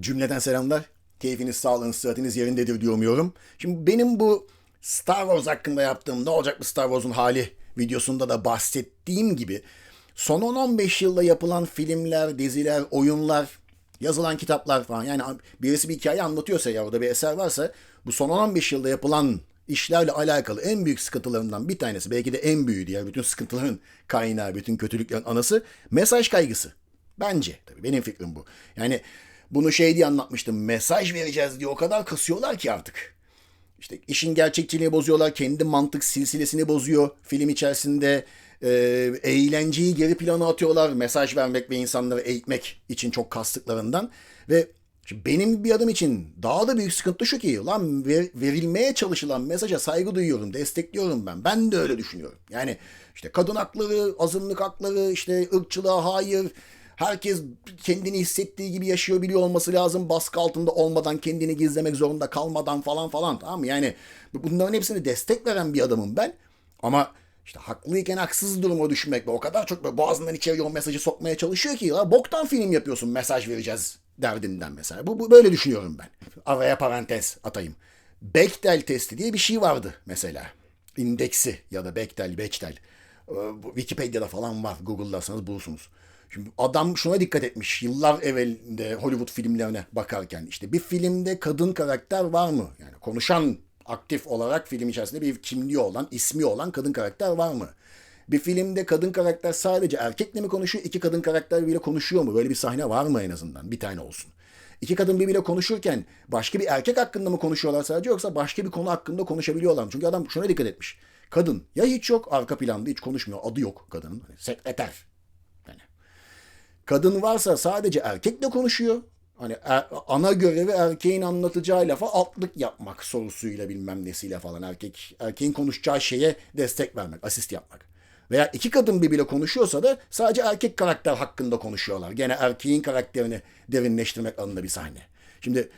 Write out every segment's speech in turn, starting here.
Cümleden selamlar. Keyfiniz, sağlığınız, sıhhatiniz yerindedir diye umuyorum. Şimdi benim bu Star Wars hakkında yaptığım ne olacak bu Star Wars'un hali videosunda da bahsettiğim gibi son 10-15 yılda yapılan filmler, diziler, oyunlar, yazılan kitaplar falan yani birisi bir hikaye anlatıyorsa ya orada bir eser varsa bu son 10-15 yılda yapılan işlerle alakalı en büyük sıkıntılarından bir tanesi belki de en büyüğü diğer bütün sıkıntıların kaynağı, bütün kötülüklerin anası mesaj kaygısı. Bence tabii benim fikrim bu. Yani bunu şey diye anlatmıştım. Mesaj vereceğiz diye o kadar kasıyorlar ki artık. İşte işin gerçekçiliğini bozuyorlar. Kendi mantık silsilesini bozuyor. Film içerisinde e, eğlenceyi geri plana atıyorlar. Mesaj vermek ve insanları eğitmek için çok kastıklarından. Ve benim bir adım için daha da büyük sıkıntı şu ki lan ver, verilmeye çalışılan mesaja saygı duyuyorum, destekliyorum ben. Ben de öyle düşünüyorum. Yani işte kadın hakları, azınlık hakları, işte ırkçılığa hayır, herkes kendini hissettiği gibi yaşıyor biliyor olması lazım. Baskı altında olmadan, kendini gizlemek zorunda kalmadan falan falan tamam mı? Yani bunların hepsini destek veren bir adamım ben. Ama işte haklıyken haksız duruma düşmek ve o kadar çok böyle boğazından içeri o mesajı sokmaya çalışıyor ki ya boktan film yapıyorsun mesaj vereceğiz derdinden mesela. Bu, bu böyle düşünüyorum ben. Araya parantez atayım. Bechdel testi diye bir şey vardı mesela. İndeksi ya da Bechdel, Bechdel. Ee, Wikipedia'da falan var. Google'larsanız bulursunuz. Şimdi adam şuna dikkat etmiş yıllar evvelinde Hollywood filmlerine bakarken işte bir filmde kadın karakter var mı? Yani konuşan aktif olarak film içerisinde bir kimliği olan, ismi olan kadın karakter var mı? Bir filmde kadın karakter sadece erkekle mi konuşuyor, iki kadın karakter bile konuşuyor mu? Böyle bir sahne var mı en azından? Bir tane olsun. İki kadın birbiriyle konuşurken başka bir erkek hakkında mı konuşuyorlar sadece yoksa başka bir konu hakkında konuşabiliyorlar mı? Çünkü adam şuna dikkat etmiş. Kadın ya hiç yok arka planda hiç konuşmuyor. Adı yok kadının. Hani sekreter. Kadın varsa sadece erkekle konuşuyor. Hani er, ana görevi erkeğin anlatacağı lafa altlık yapmak sorusuyla bilmem nesiyle falan. Erkek erkeğin konuşacağı şeye destek vermek, asist yapmak. Veya iki kadın birbiriyle konuşuyorsa da sadece erkek karakter hakkında konuşuyorlar. Gene erkeğin karakterini derinleştirmek adında bir sahne. Şimdi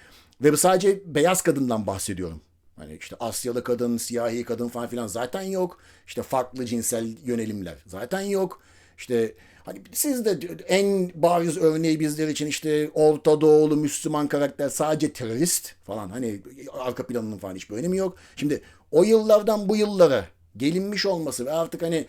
ve sadece beyaz kadından bahsediyorum. Hani işte Asyalı kadın, siyahi kadın falan filan zaten yok. İşte farklı cinsel yönelimler zaten yok. İşte hani siz de en bariz örneği bizler için işte Orta Doğulu Müslüman karakter sadece terörist falan. Hani arka planının falan hiçbir önemi yok. Şimdi o yıllardan bu yıllara gelinmiş olması ve artık hani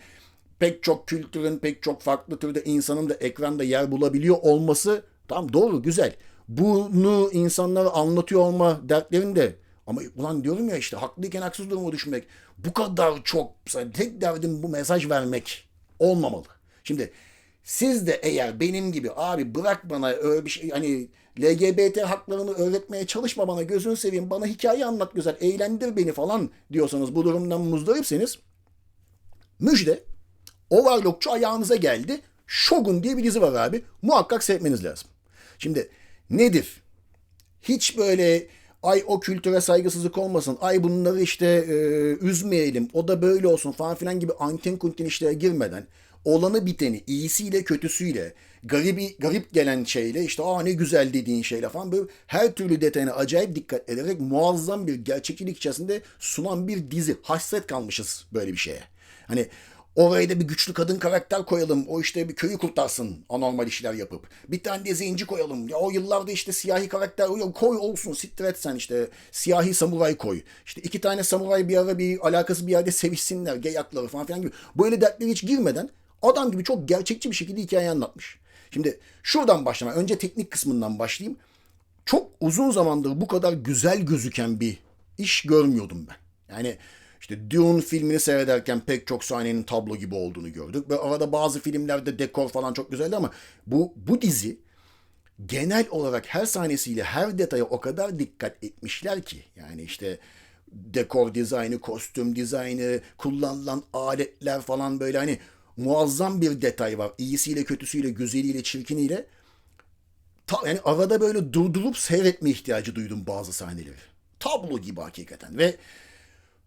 pek çok kültürün, pek çok farklı türde insanın da ekranda yer bulabiliyor olması tam doğru, güzel. Bunu insanlara anlatıyor olma dertlerinde ama ulan diyorum ya işte haklıyken haksız duruma düşmek bu kadar çok tek derdim bu mesaj vermek olmamalı. Şimdi siz de eğer benim gibi abi bırak bana öyle bir şey hani LGBT haklarını öğretmeye çalışma bana gözünü seveyim bana hikaye anlat güzel eğlendir beni falan diyorsanız bu durumdan muzdaripseniz müjde Overlockçu ayağınıza geldi. Shogun diye bir dizi var abi. Muhakkak seyretmeniz lazım. Şimdi nedir? Hiç böyle ay o kültüre saygısızlık olmasın, ay bunları işte e, üzmeyelim, o da böyle olsun falan filan gibi anten kuntin işlere girmeden olanı biteni iyisiyle kötüsüyle garibi, garip gelen şeyle işte aa ne güzel dediğin şeyle falan böyle her türlü detayına acayip dikkat ederek muazzam bir gerçekçilik içerisinde sunan bir dizi. Hasret kalmışız böyle bir şeye. Hani Oraya da bir güçlü kadın karakter koyalım. O işte bir köyü kurtarsın anormal işler yapıp. Bir tane de zenci koyalım. Ya o yıllarda işte siyahi karakter koy olsun siktir et sen işte. Siyahi samuray koy. İşte iki tane samuray bir ara bir alakası bir yerde sevişsinler. Geyakları falan filan gibi. Böyle dertlere hiç girmeden adam gibi çok gerçekçi bir şekilde hikaye anlatmış. Şimdi şuradan başlama. Önce teknik kısmından başlayayım. Çok uzun zamandır bu kadar güzel gözüken bir iş görmüyordum ben. Yani işte Dune filmini seyrederken pek çok sahnenin tablo gibi olduğunu gördük. Ve arada bazı filmlerde dekor falan çok güzeldi ama bu, bu dizi genel olarak her sahnesiyle her detaya o kadar dikkat etmişler ki. Yani işte dekor dizaynı, kostüm dizaynı, kullanılan aletler falan böyle hani muazzam bir detay var. İyisiyle, kötüsüyle, güzeliyle, çirkiniyle. Ta, yani arada böyle durdurup seyretme ihtiyacı duydum bazı sahneleri. Tablo gibi hakikaten ve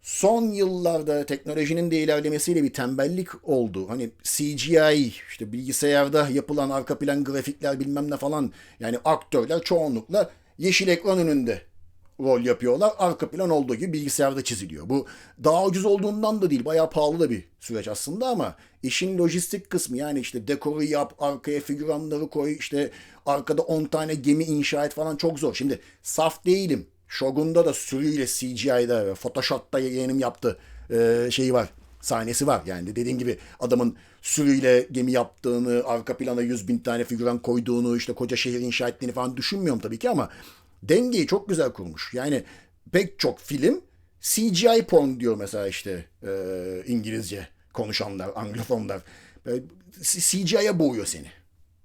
son yıllarda teknolojinin de ilerlemesiyle bir tembellik oldu. Hani CGI işte bilgisayarda yapılan arka plan grafikler bilmem ne falan yani aktörler çoğunlukla yeşil ekran önünde rol yapıyorlar. Arka plan olduğu gibi bilgisayarda çiziliyor. Bu daha ucuz olduğundan da değil. Bayağı pahalı da bir süreç aslında ama işin lojistik kısmı yani işte dekoru yap, arkaya figüranları koy, işte arkada 10 tane gemi inşa et falan çok zor. Şimdi saf değilim. Shogun'da da sürüyle CGI'da Photoshop'ta yeğenim yaptı ee, şeyi var sahnesi var. Yani dediğim gibi adamın sürüyle gemi yaptığını, arka plana yüz bin tane figüran koyduğunu, işte koca şehir inşa ettiğini falan düşünmüyorum tabii ki ama dengeyi çok güzel kurmuş. Yani pek çok film CGI porn diyor mesela işte e, İngilizce konuşanlar, Anglofonlar. CGI'ye boğuyor seni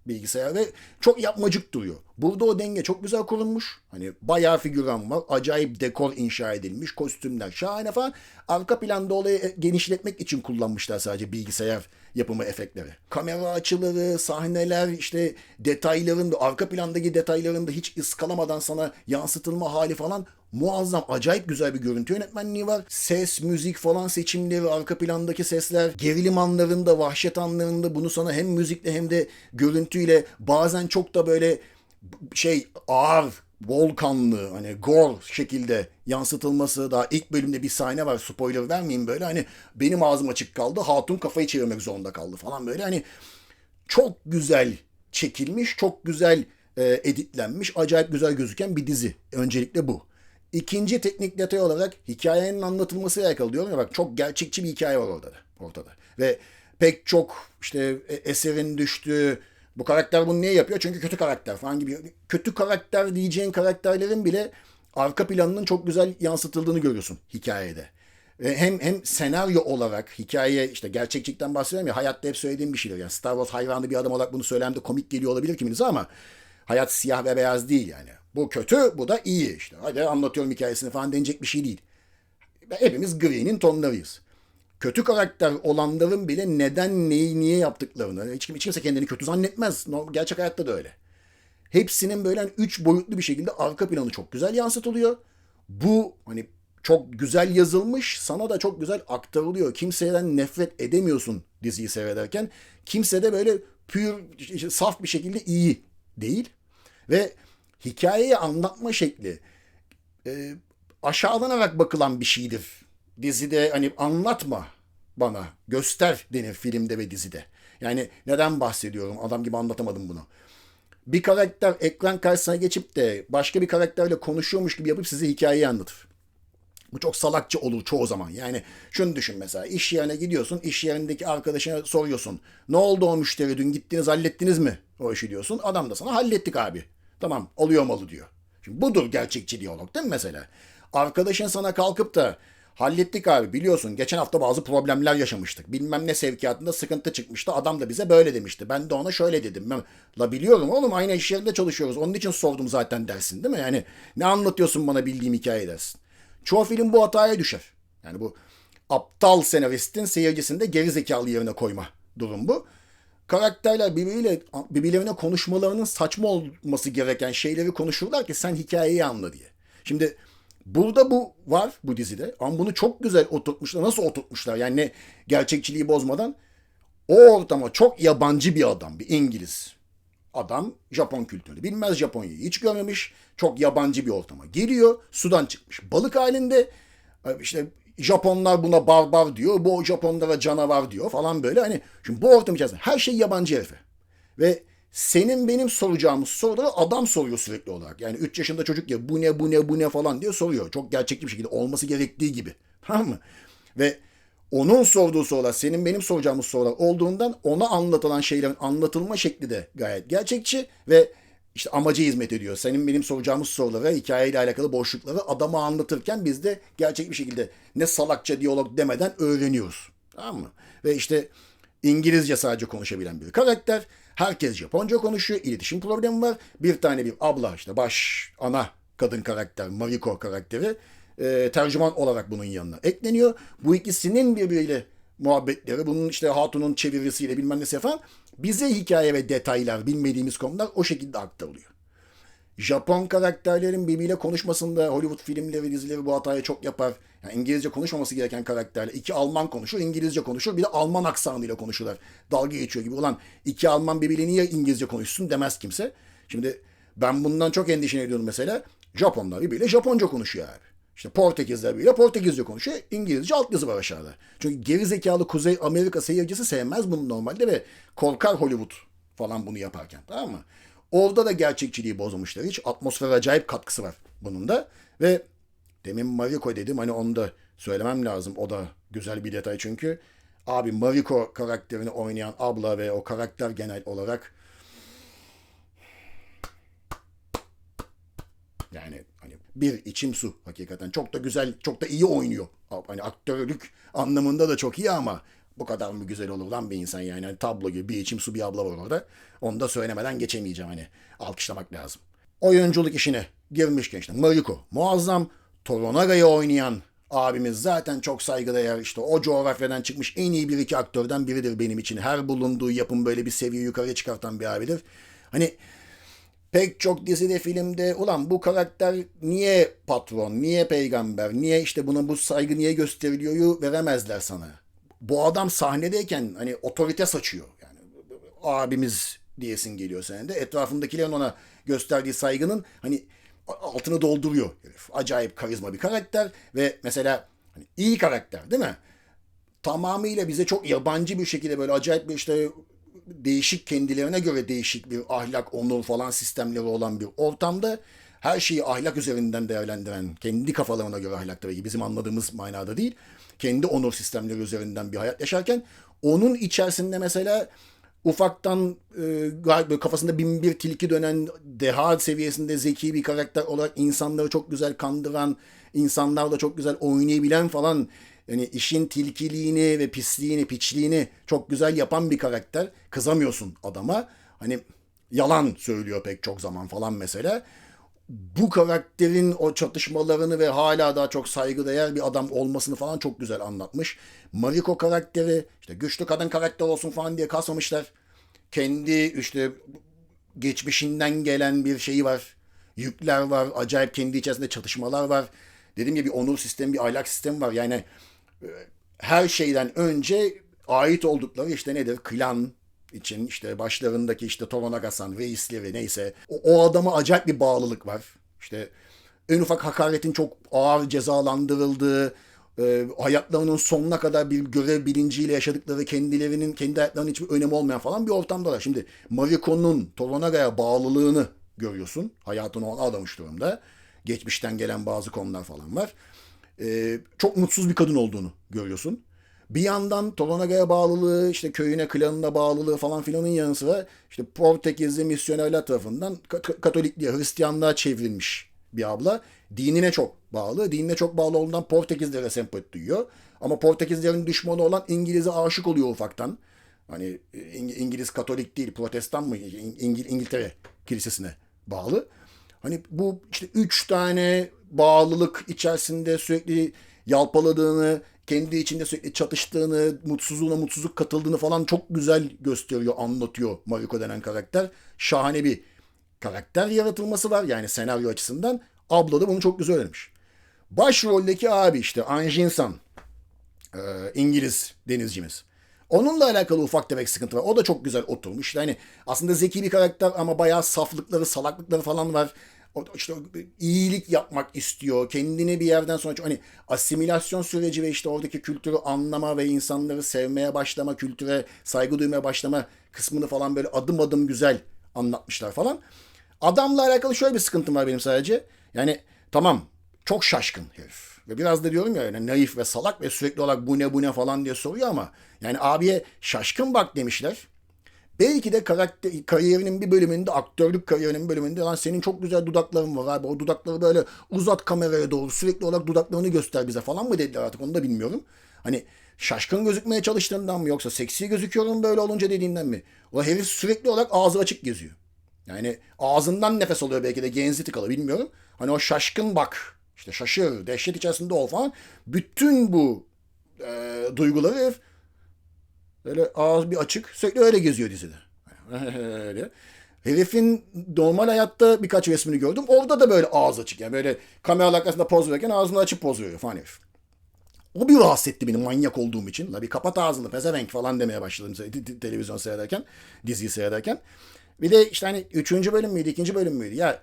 bilgisayar ve çok yapmacık duruyor. Burada o denge çok güzel kurulmuş. Hani bayağı figüran var. Acayip dekor inşa edilmiş. Kostümler şahane falan. Arka planda olayı genişletmek için kullanmışlar sadece bilgisayar yapımı efektleri. Kamera açıları, sahneler, işte detayların da arka plandaki detayların da hiç ıskalamadan sana yansıtılma hali falan muazzam, acayip güzel bir görüntü yönetmenliği var. Ses, müzik falan seçimleri, arka plandaki sesler, gerilim anlarında, vahşet anlarında bunu sana hem müzikle hem de görüntüyle bazen çok da böyle şey ağır, volkanlı hani gore şekilde yansıtılması daha ilk bölümde bir sahne var spoiler vermeyeyim böyle hani benim ağzım açık kaldı hatun kafayı çevirmek zorunda kaldı falan böyle hani çok güzel çekilmiş çok güzel e, editlenmiş acayip güzel gözüken bir dizi öncelikle bu. İkinci teknik detay olarak hikayenin anlatılması alakalı diyorum ya bak çok gerçekçi bir hikaye var orada ortada. Ve pek çok işte e, eserin düştüğü bu karakter bunu niye yapıyor? Çünkü kötü karakter falan gibi. Kötü karakter diyeceğin karakterlerin bile arka planının çok güzel yansıtıldığını görüyorsun hikayede. Hem hem senaryo olarak hikaye işte gerçekçikten bahsediyorum ya hayatta hep söylediğim bir şeydir. Yani Star Wars hayranı bir adam olarak bunu söylemde komik geliyor olabilir kiminize ama hayat siyah ve beyaz değil yani. Bu kötü, bu da iyi işte. Hadi anlatıyorum hikayesini falan denecek bir şey değil. Hepimiz gri'nin tonlarıyız. Kötü karakter olanların bile neden neyi niye yaptıklarını hiç, hiç kimse kendini kötü zannetmez. Gerçek hayatta da öyle. Hepsinin böyle hani üç boyutlu bir şekilde arka planı çok güzel yansıtılıyor. Bu hani çok güzel yazılmış, sana da çok güzel aktarılıyor. Kimseden nefret edemiyorsun diziyi seyrederken. Kimse de böyle pür, saf bir şekilde iyi değil. Ve hikayeyi anlatma şekli e, aşağılanarak bakılan bir şeydir. Dizide hani anlatma bana, göster denir filmde ve dizide. Yani neden bahsediyorum? Adam gibi anlatamadım bunu. Bir karakter ekran karşısına geçip de başka bir karakterle konuşuyormuş gibi yapıp size hikayeyi anlatır. Bu çok salakça olur çoğu zaman. Yani şunu düşün mesela iş yerine gidiyorsun, iş yerindeki arkadaşına soruyorsun. Ne oldu o müşteri dün gittiniz hallettiniz mi o işi diyorsun. Adam da sana hallettik abi Tamam oluyor malı diyor. Şimdi budur gerçekçi diyalog değil mi mesela? Arkadaşın sana kalkıp da hallettik abi biliyorsun geçen hafta bazı problemler yaşamıştık. Bilmem ne sevkiyatında sıkıntı çıkmıştı. Adam da bize böyle demişti. Ben de ona şöyle dedim. La biliyorum oğlum aynı iş yerinde çalışıyoruz. Onun için sordum zaten dersin değil mi? Yani ne anlatıyorsun bana bildiğim hikaye dersin. Çoğu film bu hataya düşer. Yani bu aptal senaristin seyircisinde geri zekalı yerine koyma durum bu karakterler birbiriyle birbirlerine konuşmalarının saçma olması gereken şeyleri konuşurlar ki sen hikayeyi anla diye. Şimdi burada bu var bu dizide ama bunu çok güzel oturtmuşlar. Nasıl oturtmuşlar? Yani ne gerçekçiliği bozmadan o ortama çok yabancı bir adam, bir İngiliz adam Japon kültürü. Bilmez Japonya'yı hiç görmemiş. Çok yabancı bir ortama geliyor. Sudan çıkmış. Balık halinde işte Japonlar buna barbar diyor. Bu Japonlara canavar diyor falan böyle. Hani şimdi bu ortam içerisinde her şey yabancı herife. Ve senin benim soracağımız soruları adam soruyor sürekli olarak. Yani 3 yaşında çocuk ya bu ne bu ne bu ne falan diye soruyor. Çok gerçekçi bir şekilde olması gerektiği gibi. Tamam mı? Ve onun sorduğu sorular senin benim soracağımız sorular olduğundan ona anlatılan şeylerin anlatılma şekli de gayet gerçekçi ve işte amaca hizmet ediyor. Senin benim soracağımız sorulara, hikayeyle alakalı boşlukları adama anlatırken biz de gerçek bir şekilde ne salakça diyalog demeden öğreniyoruz. Tamam mı? Ve işte İngilizce sadece konuşabilen bir karakter. Herkes Japonca konuşuyor. İletişim problemi var. Bir tane bir abla işte baş ana kadın karakter Mariko karakteri e, tercüman olarak bunun yanına ekleniyor. Bu ikisinin birbiriyle muhabbetleri, bunun işte hatunun çevirisiyle bilmem nesi falan bize hikaye ve detaylar, bilmediğimiz konular o şekilde aktarılıyor. Japon karakterlerin birbiriyle konuşmasında Hollywood filmleri, dizileri bu hatayı çok yapar. Yani İngilizce konuşmaması gereken karakterler. iki Alman konuşur, İngilizce konuşur. Bir de Alman aksanıyla konuşurlar. Dalga geçiyor gibi. Ulan iki Alman birbiriyle niye İngilizce konuşsun demez kimse. Şimdi Ben bundan çok endişe ediyorum mesela. Japonlar birbiriyle Japonca konuşuyor abi. İşte Portekizler bile Portekizce konuşuyor. İngilizce altyazı var aşağıda. Çünkü geri zekalı Kuzey Amerika seyircisi sevmez bunu normalde ve korkar Hollywood falan bunu yaparken. Tamam mı? Orada da gerçekçiliği bozmuşlar. Hiç atmosfer acayip katkısı var bunun da. Ve demin Mariko dedim hani onu da söylemem lazım. O da güzel bir detay çünkü. Abi Mariko karakterini oynayan abla ve o karakter genel olarak Yani hani bir içim su hakikaten. Çok da güzel, çok da iyi oynuyor. Hani aktörlük anlamında da çok iyi ama bu kadar mı güzel olur lan bir insan yani. Hani tablo gibi bir içim su bir abla var orada. Onu da söylemeden geçemeyeceğim hani. Alkışlamak lazım. Oyunculuk işine girmişken işte Mariko muazzam. Toronaga'yı oynayan abimiz zaten çok saygıdeğer. işte o coğrafyadan çıkmış en iyi bir iki aktörden biridir benim için. Her bulunduğu yapım böyle bir seviye yukarıya çıkartan bir abidir. Hani pek çok dizide filmde ulan bu karakter niye patron, niye peygamber, niye işte buna bu saygı niye gösteriliyor veremezler sana. Bu adam sahnedeyken hani otorite saçıyor. Yani abimiz diyesin geliyor senin de. Etrafındakilerin ona gösterdiği saygının hani altını dolduruyor herif. Acayip karizma bir karakter ve mesela hani iyi karakter değil mi? Tamamıyla bize çok yabancı bir şekilde böyle acayip bir işte değişik kendilerine göre değişik bir ahlak, onur falan sistemleri olan bir ortamda her şeyi ahlak üzerinden değerlendiren, kendi kafalarına göre ahlak tabii ki bizim anladığımız manada değil, kendi onur sistemleri üzerinden bir hayat yaşarken onun içerisinde mesela ufaktan e, kafasında bin bir tilki dönen deha seviyesinde zeki bir karakter olarak insanları çok güzel kandıran, insanlarla çok güzel oynayabilen falan yani işin tilkiliğini ve pisliğini, piçliğini çok güzel yapan bir karakter. Kızamıyorsun adama. Hani yalan söylüyor pek çok zaman falan mesela. Bu karakterin o çatışmalarını ve hala daha çok saygıdeğer bir adam olmasını falan çok güzel anlatmış. Mariko karakteri işte güçlü kadın karakter olsun falan diye kasmamışlar. Kendi işte geçmişinden gelen bir şeyi var. Yükler var. Acayip kendi içerisinde çatışmalar var. Dediğim gibi bir onur sistemi, bir ahlak sistemi var. Yani her şeyden önce ait oldukları işte nedir? Klan için işte başlarındaki işte Toronagasan reisleri neyse o, o adama acayip bir bağlılık var. İşte en ufak hakaretin çok ağır cezalandırıldığı, e, hayatlarının sonuna kadar bir görev bilinciyle yaşadıkları kendilerinin kendi hayatlarının hiçbir önemi olmayan falan bir ortamdalar. Şimdi Mariko'nun Toronaga'ya bağlılığını görüyorsun. Hayatını ona adamış durumda. Geçmişten gelen bazı konular falan var e, çok mutsuz bir kadın olduğunu görüyorsun. Bir yandan Toronaga'ya bağlılığı, işte köyüne, klanına bağlılığı falan filanın yanı sıra işte Portekizli misyonerler tarafından Katolikliğe, Hristiyanlığa çevrilmiş bir abla. Dinine çok bağlı. Dinine çok bağlı olduğundan Portekizlere sempati duyuyor. Ama Portekizlerin düşmanı olan İngiliz'e aşık oluyor ufaktan. Hani İngiliz Katolik değil, Protestan mı? İngil İngiltere kilisesine bağlı. Hani bu işte üç tane bağlılık içerisinde sürekli yalpaladığını, kendi içinde sürekli çatıştığını, mutsuzluğuna mutsuzluk katıldığını falan çok güzel gösteriyor, anlatıyor Mariko denen karakter. Şahane bir karakter yaratılması var yani senaryo açısından. Abla da bunu çok güzel öğrenmiş. Başroldeki abi işte Anjinsan, e, İngiliz denizcimiz. Onunla alakalı ufak tefek sıkıntı var. O da çok güzel oturmuş. Yani aslında zeki bir karakter ama bayağı saflıkları, salaklıkları falan var işte iyilik yapmak istiyor. Kendini bir yerden sonra hani asimilasyon süreci ve işte oradaki kültürü anlama ve insanları sevmeye başlama, kültüre saygı duymaya başlama kısmını falan böyle adım adım güzel anlatmışlar falan. Adamla alakalı şöyle bir sıkıntım var benim sadece. Yani tamam çok şaşkın herif. Ve biraz da diyorum ya yani naif ve salak ve sürekli olarak bu ne bu ne falan diye soruyor ama yani abiye şaşkın bak demişler. Belki de karakter, kariyerinin bir bölümünde, aktörlük kariyerinin bir bölümünde lan senin çok güzel dudakların var abi. O dudakları böyle uzat kameraya doğru sürekli olarak dudaklarını göster bize falan mı dediler artık onu da bilmiyorum. Hani şaşkın gözükmeye çalıştığından mı yoksa seksi gözüküyorum böyle olunca dediğinden mi? O herif sürekli olarak ağzı açık geziyor. Yani ağzından nefes alıyor belki de genzi tıkalı bilmiyorum. Hani o şaşkın bak işte şaşır, dehşet içerisinde ol falan. Bütün bu e, duyguları herif Böyle ağız bir açık. Sürekli öyle geziyor dizide. öyle. Herifin normal hayatta birkaç resmini gördüm. Orada da böyle ağız açık. Yani böyle kamera arkasında poz verirken ağzını açıp poz veriyor falan herif. O bir rahatsız etti beni manyak olduğum için. La bir kapat ağzını pezevenk falan demeye başladım televizyon seyrederken, diziyi seyrederken. Bir de işte hani üçüncü bölüm müydü, ikinci bölüm müydü? Ya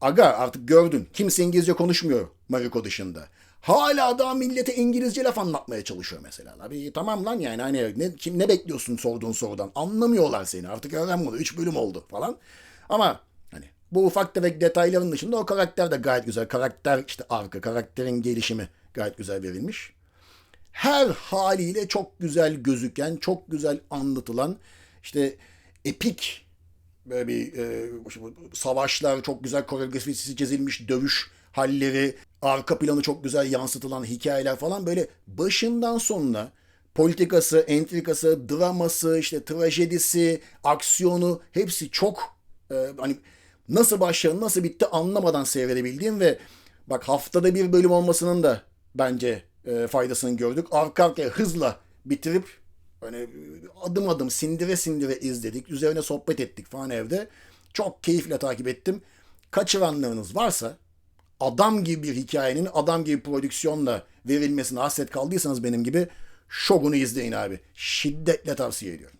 aga artık gördün. Kimse İngilizce konuşmuyor Mariko dışında. Hala daha millete İngilizce laf anlatmaya çalışıyor mesela. Abi tamam lan yani hani ne, kim, ne bekliyorsun sorduğun sorudan? Anlamıyorlar seni. Artık öğren bunu. Üç bölüm oldu falan. Ama hani bu ufak tefek detayların dışında o karakter de gayet güzel. Karakter işte arka, karakterin gelişimi gayet güzel verilmiş. Her haliyle çok güzel gözüken, çok güzel anlatılan işte epik böyle bir e, savaşlar, çok güzel koreografisi çizilmiş dövüş halleri, arka planı çok güzel yansıtılan hikayeler falan böyle başından sonuna politikası, entrikası, draması, işte trajedisi, aksiyonu hepsi çok e, hani nasıl başladı, nasıl bitti anlamadan seyredebildiğim ve bak haftada bir bölüm olmasının da bence e, faydasını gördük. Arka arkaya hızla bitirip hani adım adım sindire sindire izledik. Üzerine sohbet ettik falan evde. Çok keyifle takip ettim. Kaçıranlarınız varsa adam gibi bir hikayenin adam gibi prodüksiyonla verilmesine hasret kaldıysanız benim gibi Shogun'u izleyin abi. Şiddetle tavsiye ediyorum.